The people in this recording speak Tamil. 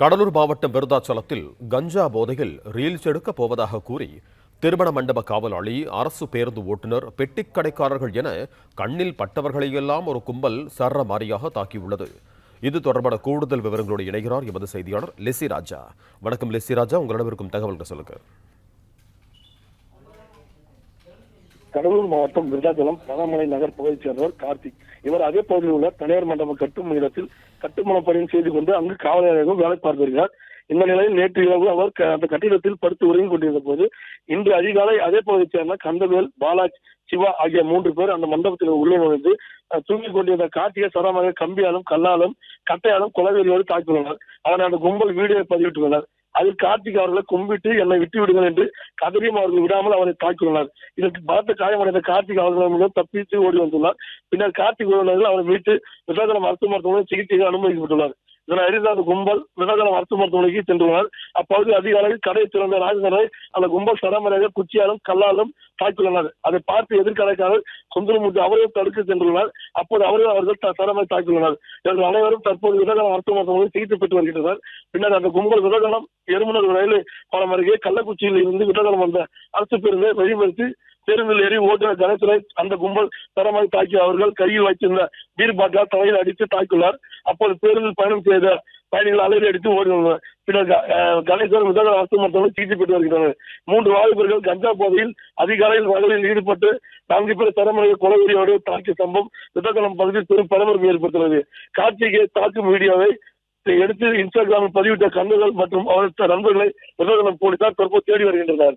கடலூர் மாவட்டம் விருதாச்சலத்தில் கஞ்சா போதையில் ரீல்ஸ் எடுக்கப் போவதாக கூறி திருமண மண்டப காவலாளி அரசு பேருந்து ஓட்டுநர் பெட்டிக் கடைக்காரர்கள் என கண்ணில் பட்டவர்களையெல்லாம் ஒரு கும்பல் சரமாரியாக தாக்கியுள்ளது. இது தொடர்பான கூடுதல் விவரங்களோடு இணைகிறார் எமது செய்தியாளர் லெசி ராஜா வணக்கம் லெசி ராஜா உங்களிடம் இருக்கும் தகவல்கள் சொல்லுங்க கடலூர் மாவட்டம் விருதாச்சலம் பனமலை நகர் பகுதியைச் சேர்ந்தவர் கார்த்திக். இவர் அதே பகுதியில் உள்ள தனியார் மண்டபம் கட்டும் இடத்தில் கட்டுமான பணியும் செய்து கொண்டு அங்கு காவலராக வேலை பார்த்து வருகிறார். இந்த நிலையில் நேற்று இரவு அவர் அந்த கட்டிடத்தில் படுத்து உறங்கிக் கொண்டிருந்த போது இன்று அதிகாலை அதே பகுதியைச் சேர்ந்த கந்தவேல் பாலாஜ் சிவா ஆகிய மூன்று பேர் அந்த மண்டபத்தில் உள்ளே நுழைந்து தூங்கிக் கொண்டிருந்த கார்த்திகை சரமாக கம்பியாலும் கல்லாலும் கட்டையாலும் கொலவெறியோடு தாக்கியுள்ளனர். அவரை அந்த கும்பல் வீடியோ பதிவிட்டுள்ளனர். அதில் கார்த்திக் அவர்களை கும்பிட்டு என்னை விட்டு விடுங்கள் என்று கதறியும் அவர்கள் விடாமல் அவரை தாக்கியுள்ளனர் இதற்கு பலத்த காயமடைந்த கார்த்திக் அவர்கள் தப்பித்து ஓடி வந்துள்ளார். பின்னர் கார்த்திக் உறவினர்கள் அவரை மீட்டு விசாகரம் மருத்துவ மருத்துவமனை சிகிச்சைக்கு அனுமதிக்கப்பட்டுள்ளார். இதனை அறிந்த அந்த கும்பல் விவகாரம் அரசு மருத்துவமனைக்கு சென்றுள்ளனர். அப்போது அதிகாலையில் கடையை திறந்த ராஜேந்திரனை அந்த கும்பல் சரமரையாக குச்சியாலும் கல்லாலும் தாக்கியுள்ளனர். அதை பார்த்து எதிர்கடைக்காரர் சுந்தரமூர்த்தி அவரையும் தடுக்க சென்றுள்ளனர். அப்போது அவரையும் அவர்கள் சரமரை தாக்கியுள்ளனர். இவர்கள் அனைவரும் தற்போது விவகாரம் அரசு மருத்துவமனையில் சிகிச்சை பெற்று வருகின்றனர். பின்னர் அந்த கும்பல் விவகாரம் எருமனூர் ரயில் பாலம் அருகே கள்ளக்குச்சியில் இருந்து விவகாரம் வந்த அரசு பேருந்தை வழிமறித்து பேருந்தில் ஏறி ஓட்டுநர் கணேசரை அந்த கும்பல் தரமாக தாக்கி அவர்கள் கையில் வைத்திருந்த பீர் பாட்டிலால் தலையில் அடித்து தாக்கியுள்ளார். அப்போது பேருந்தில் பயணம் செய்த பயணிகள் அலறி அடித்து ஓடினர் பின்னர் க- கணேசன் அரசு மருத்துவமனை சிகிச்சை பெற்று வருகின்றனர். மூன்று வாலிபர்கள் கஞ்சா போதையில் அதிகாலையில் வகையில் ஈடுபட்டு நான்கு பேர் தரமுறையை கொலவெறியோடு தாக்கிய சம்பவம் விதகலம் பகுதியில் பெரும் பரபரப்பு ஏற்படுத்துள்ளது கார்த்திகை தாக்கும் வீடியோவை எடுத்து இன்ஸ்டாகிராமில் பதிவிட்ட கண்ணுகள் மற்றும் அவரது நண்பர்களை விதகலம் போலீசார் தற்போது தேடி வருகின்றனர்.